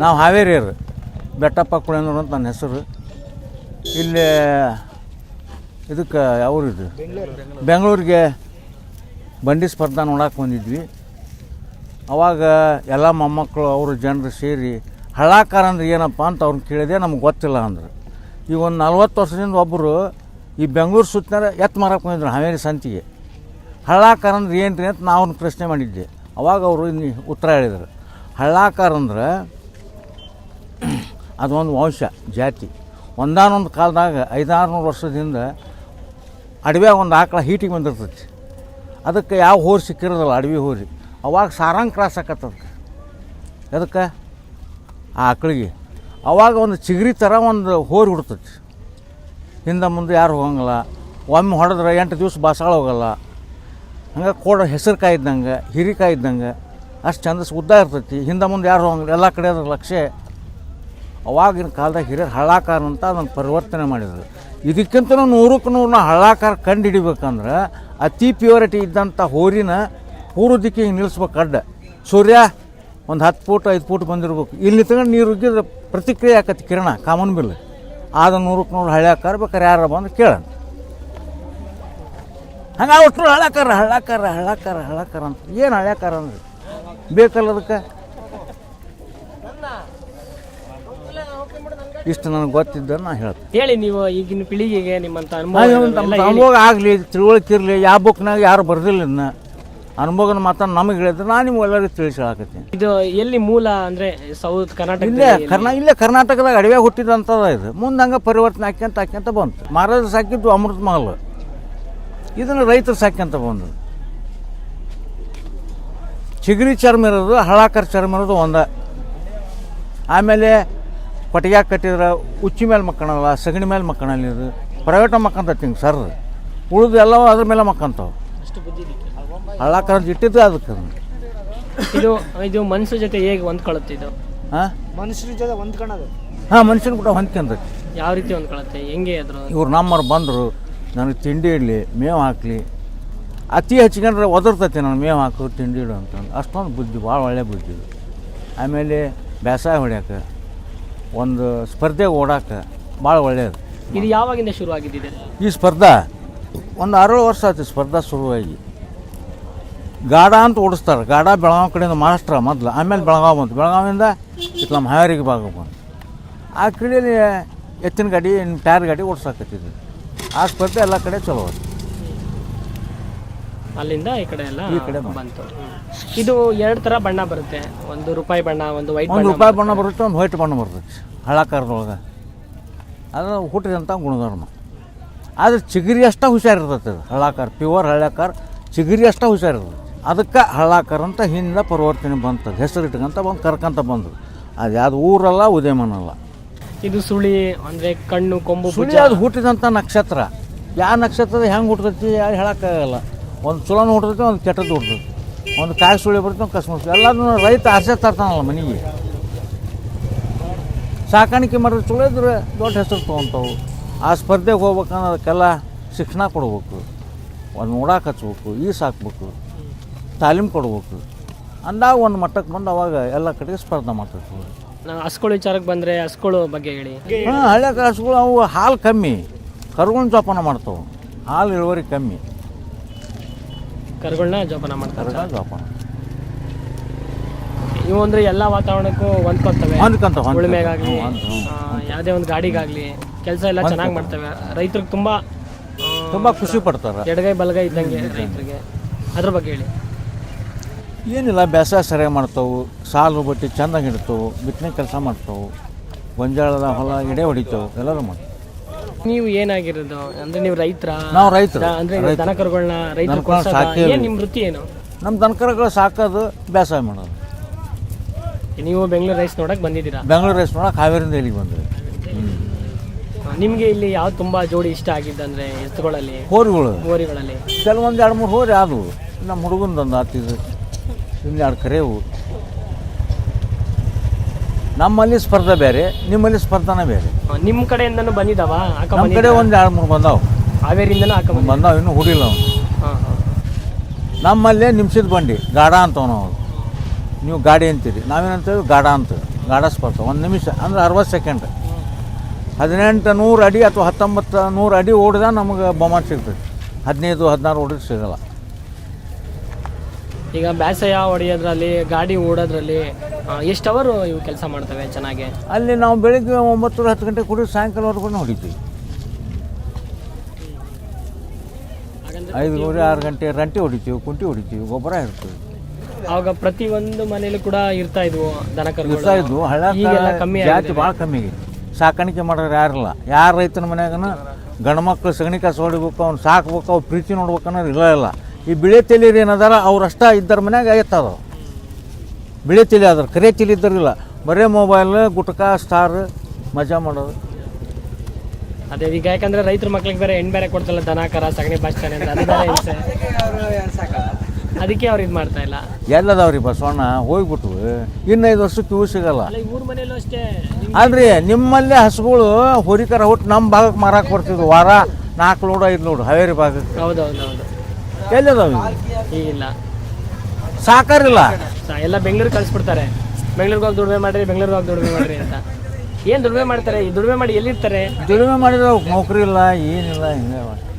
ನಾವು ಹಾವೇರಿಯರು ಬೆಟ್ಟಪ್ಪ ಕುಳೇಂದ್ರ ಅಂತ ನನ್ನ ಹೆಸರು. ಇಲ್ಲಿ ಇದಕ್ಕೆ ಯಾವ್ರಿದು ಬೆಂಗಳೂರಿಗೆ ಬಂಡಿ ಸ್ಪರ್ಧೆ ನೋಡಕ್ಕೆ ಬಂದಿದ್ವಿ. ಅವಾಗ ಎಲ್ಲ ಮೊಮ್ಮಕ್ಕಳು, ಅವರು ಜನರು ಸೇರಿ ಹಳ್ಳಾಕಾರ ಅಂದ್ರೆ ಏನಪ್ಪ ಅಂತ ಅವ್ರನ್ನ ಕೇಳಿದೆ, ನಮ್ಗೆ ಗೊತ್ತಿಲ್ಲ ಅಂದ್ರೆ. ಈ ಒಂದು ನಲ್ವತ್ತು ವರ್ಷದಿಂದ ಒಬ್ಬರು ಈ ಬೆಂಗಳೂರು ಸುತ್ತಿನ ಎತ್ತು ಮಾರಕ್ಕೆ ಬಂದಿದ್ರು ಹಾವೇರಿ ಸಂತಿಗೆ. ಹಳ್ಳಾಕಾರ ಅಂದ್ರೆ ಏನು ರೀ ಅಂತ ನಾವು ಪ್ರಶ್ನೆ ಮಾಡಿದ್ದೆ ಅವಾಗ ಅವರು ಉತ್ತರ ಹೇಳಿದರು. ಹಳ್ಳಾಕಾರ ಅಂದ್ರೆ ಅದೊಂದು ವಂಶ, ಜಾತಿ. ಒಂದಾನೊಂದು ಕಾಲದಾಗ ಐದಾರುನೂರು ವರ್ಷದಿಂದ ಅಡವ್ಯಾಗ ಒಂದು ಆಕಳ ಹೀಟಿಗೆ ಬಂದಿರ್ತೈತಿ. ಅದಕ್ಕೆ ಯಾವ ಹೋರಿ ಸಿಕ್ಕಿರೋದಲ್ಲ ಅಡವಿ ಹೋರಿ. ಅವಾಗ ಸಾರಂಗ್ ಕ್ರಾಸ್ ಆಕತ್ತದ ಅದಕ್ಕೆ. ಆ ಆಕಳಿಗೆ. ಅವಾಗ ಒಂದು ಚಿಗರಿ ಥರ ಒಂದು ಹೋರಿ ಹುಡ್ತೈತಿ. ಹಿಂದೆ ಮುಂದೆ ಯಾರು ಹೋಗಂಗಿಲ್ಲ. ಒಮ್ಮೆ ಹೊಡೆದ್ರೆ ಎಂಟು ದಿವಸ ಬಸಾಳ ಹೋಗಲ್ಲ. ಹಂಗೆ ಕೋಡ ಹೆಸರು ಕಾಯಿದ್ದಂಗೆ ಹಿರಿಕಾಯಿ ಇದ್ದಂಗೆ, ಅಷ್ಟು ಚಂದಸ್ ಉದ್ದ ಇರ್ತೈತಿ. ಹಿಂದೆ ಮುಂದೆ ಯಾರು ಹೋಗಂಗಿಲ್ಲ. ಎಲ್ಲ ಕಡೆ ಅದ್ರ ಲಕ್ಷ್ಯ ಅವಾಗಿನ ಕಾಲದಾಗ ಹಿರಿಯರು ಹಳ್ಳಾಕಾರ ಅಂತ ಅದನ್ನು ಪರಿವರ್ತನೆ ಮಾಡಿದ್ರು. ಇದಕ್ಕಿಂತ ನೂರಕ್ಕೆ ನೂರನ್ನ ಹಳ್ಳಾಕಾರ ಕಂಡು ಹಿಡಿಬೇಕಂದ್ರೆ ಅತಿ ಪ್ಯೂರಿಟಿ ಇದ್ದಂಥ ಹೋರಿನ ಪೂರ್ವ ದಿಕ್ಕಿಗೆ ನಿಲ್ಲಿಸ್ಬೇಕು ಅಡ್ಡ. ಸೂರ್ಯ, ಒಂದು ಹತ್ತು ಫೂಟ್ ಐದು ಫೂಟ್ ಬಂದಿರ್ಬೇಕು. ಇಲ್ಲಿ ನಿಂತ್ಕೊಂಡು ನೀರು ಉಗ್ಗಿದ್ರೆ ಪ್ರತಿಕ್ರಿಯೆ ಆಕತಿ ಕಿರಣ ಕಾಮನ್ ಬಿಲ್ ಆದ ನೂರಕ್ಕೆ ನೂರು ಹಳ್ಯಾಕಾರ ಬೇಕಾರೆ ಯಾರು ಬಂದು ಕೇಳೋಣ. ಹಂಗೆ ಒಟ್ಟು ಹಳ್ಳಾಕಾರ ಹಳ್ಳಾಕಾರ ಹಳ್ಳಾಕಾರ ಹಳ್ಳಾಕಾರ ಅಂತ. ಏನು ಹಳ್ಯಾಕಾರ ಅಂದ್ರೆ? ಬೇಕಲ್ಲ ಅದಕ್ಕೆ? ಇಷ್ಟು ನನಗೆ ಗೊತ್ತಿದ್ದ ನಾನು ಹೇಳ್ತೀನಿ. ಹೇಳಿ ನೀವು ಈಗಿನ ಪೀಳಿಗೆಗೆ ನಿಮ್ಮಂತ ಅನುಭವ ಅನುಭವ ಆಗಲಿ ತಿಳುವಳಿಕೆ ಇರಲಿ ಯಾವ ಬುಕ್ನಾಗ ಯಾರು ಬರ್ದಿಲ್ಲ ಇದನ್ನ ಅನುಭವನ ಮಾತ್ರ ನಮಗೆ ಹೇಳಿದ್ರೆ ನಾನು ನಿಮ್ಗೆ ಎಲ್ಲರಿಗೂ ತಿಳಿಸಿ ಹೇಳಕತ್ತೀನಿ ಇದು ಎಲ್ಲಿ ಮೂಲ ಅಂದ್ರೆ ಸೌತ್ ಕರ್ನಾಟಕ ಇಲ್ಲೇ ಕರ್ನಾ ಇಲ್ಲೇ ಕರ್ನಾಟಕದಾಗ ಅಡವೆ ಹುಟ್ಟಿದಂಥದ್ದು ಇದು. ಮುಂದೆ ಹಂಗೆ ಪರಿವರ್ತನೆ ಆಕ್ಯಂತ ಆಕ್ಯಂತ ಬಂತು. ಮಹಾರಾಜರು ಸಾಕಿದ್ದು ಅಮೃತ ಮಹಲ್. ಇದನ್ನು ರೈತರು ಸಾಕ್ಯಂತ ಬಂದು. ಚಿಗರಿ ಚರ್ಮ ಇರೋದು ಹಳಾಕರ್ ಚರ್ಮ ಇರೋದು ಒಂದ. ಆಮೇಲೆ ಕೊಟ್ಟಿಗೆ ಕಟ್ಟಿದ್ರೆ ಉಚ್ಚಿ ಮೇಲೆ ಮಕ್ಕಳಲ್ಲ ಸಗಣಿ ಮೇಲೆ ಮಕ್ಕಳಲ್ಲಿ ಇದು ಪ್ರೈವೇಟ ಮಕ್ಕಂತೈತಿ ಹಿಂಗೆ ಸರ್ ಉಳಿದು ಎಲ್ಲವೂ ಅದ್ರ ಮೇಲೆ ಮಕ್ಕಂತಾವೆ. ಅಷ್ಟು ಬುದ್ಧಿ ಇದಕ್ಕೆ. ಹಳ್ಳಾಕರ ಇಟ್ಟಿದ್ದು ಅದಕ್ಕೆ ಇದು ಇದು ಮನುಷ್ಯ ಜೊತೆ ಹೇಗೆ ಹೊಂದ್ಕೊಳ್ಳುತ್ತೆ ಇದು? ಹಾಂ ಮನುಷ್ಯರ ಜೊತೆ ಹೊಂದ್ಕೊಳ್ಳೋದು ಹಾಂ ಮನುಷ್ಯನ ಕೂಡ ಹೊಂದ್ಕೊಂಡ್ರೆ. ಯಾವ ರೀತಿ ಹೊಂದ್ಕೊಳತ್ತೆ ಹೆಂಗೆ ಅದ್ರ? ಇವ್ರು ನಮ್ಮವ್ರು ಬಂದರು ನನಗೆ ತಿಂಡಿ ಇಡಲಿ ಮೇವು ಹಾಕಲಿ. ಅತಿ ಹಚ್ಕೊಂಡ್ರೆ ಒದರ್ತೈತಿ ನಾನು ಮೇವು ಹಾಕು ತಿಂಡಿ ಇಡು ಅಂತಂದು ಅಷ್ಟೊಂದು ಬುದ್ಧಿ ಭಾಳ ಒಳ್ಳೆ ಬುದ್ಧಿ ಆಮೇಲೆ ಬೇಸಾಯ ಹೊಡ್ಯಾಕ. ಒಂದು ಸ್ಪರ್ಧೆ ಓಡಾಕ ಭಾಳ ಒಳ್ಳೆಯದು ಇದು ಯಾವಾಗಿಂದ ಶುರು ಆಗಿದ್ದಿದೆ ಈ ಸ್ಪರ್ಧಾ ಒಂದು ಆರೇಳು ವರ್ಷ ಆಯ್ತು ಸ್ಪರ್ಧಾ ಶುರುವಾಗಿ. ಗಾಡ ಅಂತ ಓಡಿಸ್ತಾರೆ. ಗಾಡ ಬೆಳಗಾವಿ ಕಡೆಯಿಂದ ಮಹಾರಾಷ್ಟ್ರ ಮೊದಲು ಆಮೇಲೆ ಬೆಳಗಾವಿ ಬಂತು. ಬೆಳಗಾವಿಯಿಂದ ಇಟ್ಲ ಮಹಾರಿಗೆ ಹಾವೇರಿಗೆ ಭಾಗ ಬಂತು. ಆ ಕ್ರೀಡೆಯಲ್ಲಿ ಎತ್ತಿನ ಗಾಡಿ ಟೈರ್ ಗಾಡಿ ಓಡಿಸಾಕತ್ತಿದ್ವಿ ಆ ಸ್ಪರ್ಧೆ ಎಲ್ಲ ಕಡೆ ಚಲೋ ಆಯ್ತು. ಅಲ್ಲಿಂದ ಈ ಕಡೆ ಎಲ್ಲ ಈ ಕಡೆ ಬಂತು. ಬಂತು. ಇದು ಎರಡು ತರ ಬಣ್ಣ ಬರುತ್ತೆ. ಒಂದು ರೂಪಾಯಿ ಬಣ್ಣ ಒಂದು ವೈಟ್ ಒಂದು ಬಣ್ಣ ರೂಪಾಯಿ ಬಣ್ಣ ಬರುತ್ತೆ ಒಂದು ವೈಟ್ ಬಣ್ಣ ಬರ್ತೈತಿ. ಹಳ್ಳಾಕಾರದೊಳಗೆ ಅದು ಹುಟ್ಟಿದಂಥ ಗುಣಧರ್ಮ. ಆದ್ರೆ ಚಿಗರಿ ಅಷ್ಟ ಹುಷಾರಿರ್ತೈತೆ ಅದು. ಹಳ್ಳಾಕಾರ ಪ್ಯೂರ್ ಹಳ್ಳಾಕಾರ ಚಿಗರಿ ಅಷ್ಟ ಹುಷಾರಿರ್ತೈತಿ ಅದಕ್ಕೆ ಹಳ್ಳಾಕಾರ ಅಂತ ಹಿಂದೆ ಪರಿವರ್ತನೆ ಬಂತು. ಹೆಸರು ಇಟ್ಕೊಂತ ಬಂದು ಕರ್ಕಂತ ಬಂದರು ಅದು ಯಾವ್ದು ಊರಲ್ಲ ಉದಯಮನಲ್ಲ. ಇದು ಸುಳಿ ಅಂದ್ರೆ ಕಣ್ಣು ಕೊಂಬು ಸುಳಿ ಅದು ಹುಟ್ಟಿದಂಥ ನಕ್ಷತ್ರ. ಯಾವ ನಕ್ಷತ್ರದ ಹೆಂಗೆ ಹುಟ್ಟತೈತಿ ಯಾರು ಹೇಳೋಕ್ಕಾಗಲ್ಲ. ಒಂದು ಚಲೋನು ಹುಟ್ಟತೈತಿ ಒಂದು ಕೆಟ್ಟದ್ದು ಹುಟ್ಟತೈತಿ ಒಂದು ಕಾಯಿ ಸುಳಿ ಬರ್ತೈತಿ ಒಂದು ಕಸ್ಮಸ್ ಎಲ್ಲದನ್ನು ರೈತ ಆಸೆ ತರ್ತಾನಲ್ಲ ಮನೆಗೆ. ಸಾಕಾಣಿಕೆ ಮಾಡಿದ್ರೆ ಚಲೋ ಇದ್ರೆ ದೊಡ್ಡ ಹೆಸರು ತೊಗೊತಾವು. ಆ ಸ್ಪರ್ಧೆಗೆ ಹೋಗ್ಬೇಕನ್ನೋದಕ್ಕೆಲ್ಲ ಅದಕ್ಕೆಲ್ಲ ಶಿಕ್ಷಣ ಕೊಡ್ಬೇಕು. ಒಂದು ನೋಡಕ್ಕೆ ಹಚ್ಬೇಕು ಈಸ್ ಹಾಕ್ಬೇಕು ತಾಲೀಮ್ ಕೊಡ್ಬೇಕು. ಅಂದಾಗ ಒಂದು ಮಟ್ಟಕ್ಕೆ ಬಂದು ಅವಾಗ ಎಲ್ಲ ಕಡೆಗೆ ಸ್ಪರ್ಧೆ ಮಾಡ್ತಿರ್ತೀವಿ. ನಾವು ಹಸ್ಗಳು ವಿಚಾರಕ್ಕೆ ಬಂದರೆ ಹಸ್ಗಳು ಬಗ್ಗೆ ಹೇಳಿ. ಹಾಂ ಹಳೆ ಕಾಸುಗಳು ಅವು ಹಾಲು ಕಮ್ಮಿ. ಕರ್ಕೊಂಡು ಜೋಪಾನ ಮಾಡ್ತಾವೆ. ಹಾಲು ಇಳುವರಿ ಕಮ್ಮಿ. ಕರುಗಳನ್ನ ಜೋಪಾನ ಮಾಡ್ತಾರೆ ಜೋಪಾನ ಇವು ಅಂದ್ರೆ ಎಲ್ಲಾ ವಾತಾವರಣಕ್ಕೂ ಹೊಂದ್ಕೊತವೆ ಹೊಂದ್ಕೊಂತ ಉಳುಮೆಗಾಗ್ಲಿ ಹೊಂದ್ಕೊಂತ ಆ, ಯಾವುದೇ ಒಂದು ಗಾಡಿಗಾಗ್ಲಿ ಕೆಲಸ ಎಲ್ಲ ಚೆನ್ನಾಗಿ ಮಾಡ್ತವೆ. ರೈತರಿಗೆ ತುಂಬಾ ತುಂಬಾ ತುಂಬ ಖುಷಿ ಪಡ್ತಾರೆ. ಎಡಗೈ ಬಲಗೈ ಇದ್ದಂಗೆ ರೈತರಿಗೆ. ಅದ್ರ ಬಗ್ಗೆ ಹೇಳಿ. ಏನಿಲ್ಲ ಬೇಸಾಯ ಸರಿಯಾಗಿ ಮಾಡ್ತಾವು. ಸಾಲು ಬಟ್ಟಿ ಚೆಂದಾಗಿ ಇಡ್ತವು. ಬಿತ್ತನೆ ಕೆಲಸ ಮಾಡ್ತಾವು. ಗೊಂಜಾಳದ ಹೊಲ ಎಡೆ ಹೊಡಿತಾವು. ಎಲ್ಲರೂ ಮಾಡ್ತಾವೆ. ನೀವು ಏನಾಗಿರೋದು? ಅಂದ್ರೆ ನೀವು ರೈತರ? ನಾವು ರೈತರು. ಅಂದ್ರೆ ರೈತರು. ದನಕರುಗಳನ್ನ ಸಾಕೇವಿ. ಏನ್ ನಿಮ್ ವೃತ್ತಿ ಏನು? ನಮ್ಮ ದನಕರುಗಳು ಸಾಕೋದು ಬೇಸಾಯ ಮಾಡೋದು. ನೀವು ಬೆಂಗಳೂರು ರೈಸ್ ನೋಡಕ್ ಬಂದಿದ್ದೀರಾ? ಬೆಂಗಳೂರು ರೈಸ್ ನೋಡಕ್ ಹಾವೇರಿಂದ ಇಲ್ಲಿಗೆ ಬಂದ್ರಿ ನಿಮ್ಗೆ ಇಲ್ಲಿ ಯಾವ್ದು ತುಂಬಾ ಜೋಡಿ ಇಷ್ಟ ಆಗಿದ್ದಂದ್ರೆ ಎತ್ತುಗಳಲ್ಲಿ? ಹೋರಿಗಳು. ಹೋರಿಗಳಲ್ಲಿ. ಕೆಲವೊಂದು ಎರಡು ಮೂರು ಹೋರಿ ಆದವು. ನಮ್ಮ ಹುಡುಗಂದೊಂದು ಆತಿದ್ದು ಇನ್ನು ಎರಡು ಕರೆವು. ನಮ್ಮಲ್ಲಿ ಸ್ಪರ್ಧೆ ಬೇರೆ ನಿಮ್ಮಲ್ಲಿ ಸ್ಪರ್ಧಾನೇ ಬೇರೆ. ನಿಮ್ಮ ಕಡೆಯಿಂದ ಕಡೆಯಿಂದನೂ ಬಂದಿದಾವ? ಹಾಕ ನಮ್ಮ ಕಡೆ ಒಂದು ಎರಡು ಮೂರು ಬಂದಾವು. ಹಾಕ ಬಂದಿದ್ದೀರಾ? ಬಂದಾವ ಇನ್ನೂ ಹುಡಿಲ್ಲ ಅವ್ನು. ಹಾ ಹಾ. ನಮ್ಮಲ್ಲೇ ನಿಮ್ಸಿದ ಬಂಡಿ ಗಾಢ ಅಂತವನು ನಾವು ನೀವು ಗಾಡಿ ಅಂತೀರಿ ನಾವೇನಂತೀವಿ? ಗಾಢ ಅಂತ ಗಾಢ ಸ್ಪರ್ಧ ಒಂದು ನಿಮಿಷ ಅಂದ್ರೆ ಅರವತ್ತು ಸೆಕೆಂಡ್. ಹದಿನೆಂಟು ನೂರು ಅಡಿ ಅಥವಾ ಹತ್ತೊಂಬತ್ತು ನೂರು ಅಡಿ ಓಡಿದ ನಮಗೆ ಬಹುಮಾನ ಸಿಗ್ತದೆ ಹದಿನೈದು ಹದಿನಾರು ಓಡಿದ್ರೆ ಸಿಗಲ್ಲ. ಈಗ ಬೇಸಾಯ ಹೊಡೆಯೋದ್ರಲ್ಲಿ ಗಾಡಿ ಓಡೋದ್ರಲ್ಲಿ ಎಷ್ಟು ಅವರು ಇವು ಕೆಲಸ ಮಾಡ್ತವೆ ಚೆನ್ನಾಗಿ? ಅಲ್ಲಿ ನಾವು ಬೆಳಿಗ್ಗೆ ಒಂಬತ್ತು ಹತ್ತು ಗಂಟೆ ಕುಡಿದು ಸಾಯಂಕಾಲವರೆಗೂ ಹೊಡಿತೀವಿ. ಐದು ಐದುವರೆ ಆರು ಗಂಟೆ ರಂಟಿ ಹೊಡಿತೀವಿ ಕುಂಟಿ ಹೊಡಿತೀವಿ ಗೊಬ್ಬರ ಇರ್ತೀವಿ ಆವಾಗ ಪ್ರತಿ ಒಂದು ಮನೇಲಿ ಕೂಡ ಇರ್ತಾ ಇದ್ವು ದನ ಇರ್ತಾ ಇದ್ವು. ಹಳ್ಳ ಕಮ್ಮಿ ಜಾತಿ ಭಾಳ ಕಮ್ಮಿ ಆಗೈತಿ ಸಾಕಾಣಿಕೆ ಮಾಡೋರು ಯಾರಿಲ್ಲ. ಯಾರು ರೈತನ ಮನ್ಯಾಗನ ಗಂಡು ಮಕ್ಕಳು ಸಗಣಿ ಕಾಸು ಹೊಡಿಬೇಕು ಅವ್ನು ಸಾಕ್ಬೇಕು ಅವ್ರು ಪ್ರೀತಿ ನೋಡ್ಬೇಕು ಅನ್ನೋದು ಇಲ್ಲ ಇಲ್ಲ. ಈ ಬಿಳೆ ತೆಲಿಯರು ಏನದಾರ ಅವ್ರು ಅಷ್ಟ ಇದ್ದರ ಮನ್ಯಾಗ ಎತ್ತದ ಬಿಳೆ ತಿಳಿ ಅದ್ರ ಕರೆ ತಿಳಿ ಇದ್ದಿರಲಿಲ್ಲ ಬರೇ ಮೊಬೈಲ್ ಗುಟ್ಕಾ ಸ್ಟಾರ್ ಮಜಾ ಮಾಡೋದು. ಅದೇ ಈಗ ಯಾಕಂದ್ರೆ ರೈತರ ಮಕ್ಳಿಗೆ ಬೇರೆ ಹೆಣ್ಣು ಬೇರೆ ಕೊಡ್ತಲ್ಲ ದನ ಕರ ಸಗಣಿ ಬಸ್ತಾನೆ ಅಂತ ಅದು ಬೇರೆ ಹಿಂಸೆ. ಅದಕ್ಕೆ ಅವ್ರು ಇದು ಮಾಡ್ತಾ ಇಲ್ಲ. ಎಲ್ಲದವ್ರಿ ಬಸವಣ್ಣ ಹೋಗ್ಬಿಟ್ವು ಇನ್ನೈದು ವರ್ಷಕ್ಕೆ ಕ್ಯೂ ಸಿಗಲ್ಲ. ಅಲ್ಲ ಈ ಊರ್ ಮನೇಲೂ ಅಷ್ಟೇ. ನಿಮ್- ನಿಮ್ಮಲ್ಲಿ ನಿಮ್ಮಲ್ಲೇ ಹಸುಗಳು ಹೊರಿಕರ ಹುಟ್ಟು ನಮ್ಮ ಭಾಗಕ್ಕೆ ಮಾರಾಕ್ ಬರ್ತಿದ್ವು. ವಾರ ನಾಲ್ಕು ಲೋಡು ಐದು ನೋಡು ಹಾವೇರಿ ಭಾಗಕ್ಕೆ. ಹೌದೌದು ಹೌದು ಈಗ ಈಗಿಲ್ಲ ಸಾಕಾರಿಲ್ಲ. ಸ- ಎಲ್ಲ ಬೆಂಗಳೂರು ಕಳಿಸ್ಬಿಡ್ತಾರೆ. ಬೆಂಗಳೂರಿಗೆ ಹೋಗಿ ದುಡಿಮೆ ಮಾಡ್ರಿ, ಬೆಂಗಳೂರಿಗೆ ಹೋಗಿ ದುಡಿಮೆ ಮಾಡ್ರಿ ಅಂತ. ಏನು ದುಡಿಮೆ ಮಾಡ್ತಾರೆ? ಈ ದುಡಿಮೆ ಮಾಡಿ ಎಲ್ಲಿರ್ತಾರೆ? ದುಡಿಮೆ ಮಾಡಿದ್ರೆ ನೌಕರಿ ಇಲ್ಲ, ಏನಿಲ್ಲ, ಹಿಂಗೆ